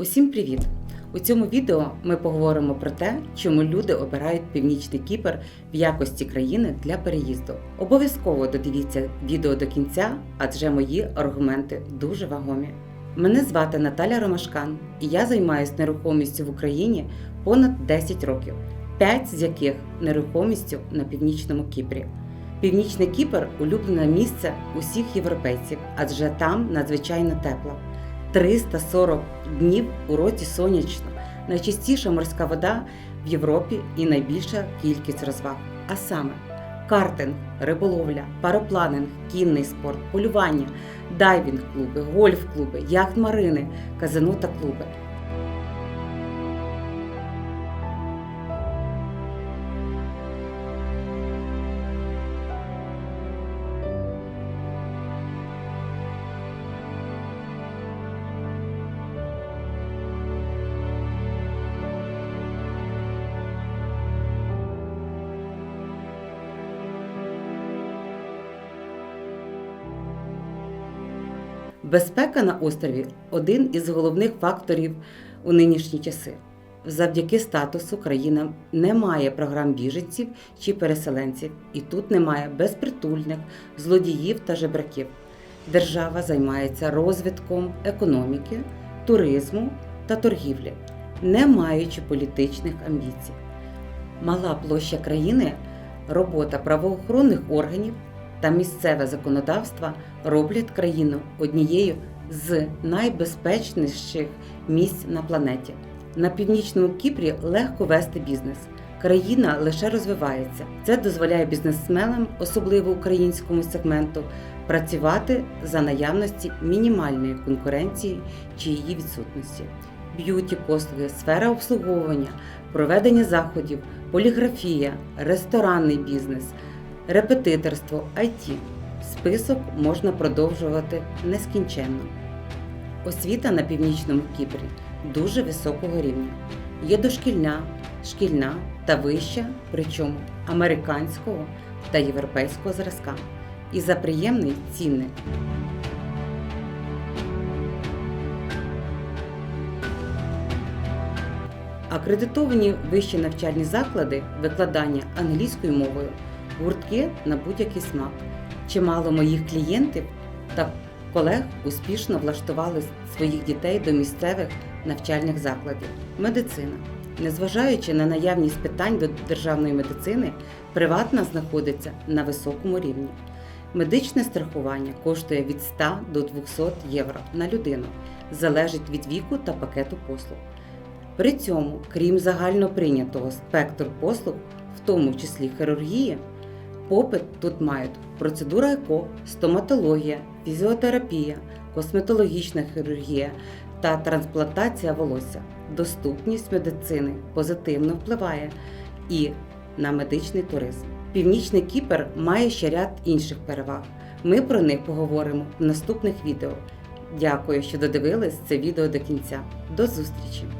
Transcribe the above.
Усім привіт! У цьому відео ми поговоримо про те, чому люди обирають північний Кіпр в якості країни для переїзду. Обов'язково додивіться відео до кінця, адже мої аргументи дуже вагомі. Мене звати Наталя Ромашкан, і я займаюся нерухомістю в Україні понад 10 років, 5 з яких нерухомістю на північному Кіпрі. Північний Кіпр улюблене місце усіх європейців, адже там надзвичайно тепло. 340 днів у році сонячно, найчистіша морська вода в Європі і найбільша кількість розваг. А саме картинг, риболовля, паропланинг, кінний спорт, полювання, дайвінг-клуби, гольф-клуби, яхт-марини, казино та клуби. Безпека на острові один із головних факторів у нинішні часи. Завдяки статусу країна не має програм біженців чи переселенців, і тут немає безпритульних, злодіїв та жебраків. Держава займається розвитком економіки, туризму та торгівлі, не маючи політичних амбіцій. Мала площа країни, робота правоохоронних органів та місцеве законодавство роблять країну однією з найбезпечніших місць на планеті. На північному Кіпрі легко вести бізнес. Країна лише розвивається. Це дозволяє бізнесменам, особливо українському сегменту, працювати за наявності мінімальної конкуренції чи її відсутності. Б'юті послуги, сфера обслуговування, проведення заходів, поліграфія, ресторанний бізнес, репетиторство, IT. Список можна продовжувати нескінченно. Освіта на північному Кіпрі дуже високого рівня. Є дошкільна, шкільна та вища, причому американського та європейського зразка. І за приємний цінник. Акредитовані вищі навчальні заклади викладання англійською мовою, гуртки на будь-який смак. Чимало моїх клієнтів та колег успішно влаштували своїх дітей до місцевих навчальних закладів. Медицина. Незважаючи на наявність питань до державної медицини, приватна знаходиться на високому рівні. Медичне страхування коштує від 100 до 200 євро на людину, залежить від віку та пакету послуг. При цьому, крім загальноприйнятого спектру послуг, в тому числі хірургії, попит тут мають процедура ЕКО, стоматологія, фізіотерапія, косметологічна хірургія та трансплантація волосся. Доступність медицини позитивно впливає і на медичний туризм. Північний Кіпр має ще ряд інших переваг. Ми про них поговоримо в наступних відео. Дякую, що додивились це відео до кінця. До зустрічі!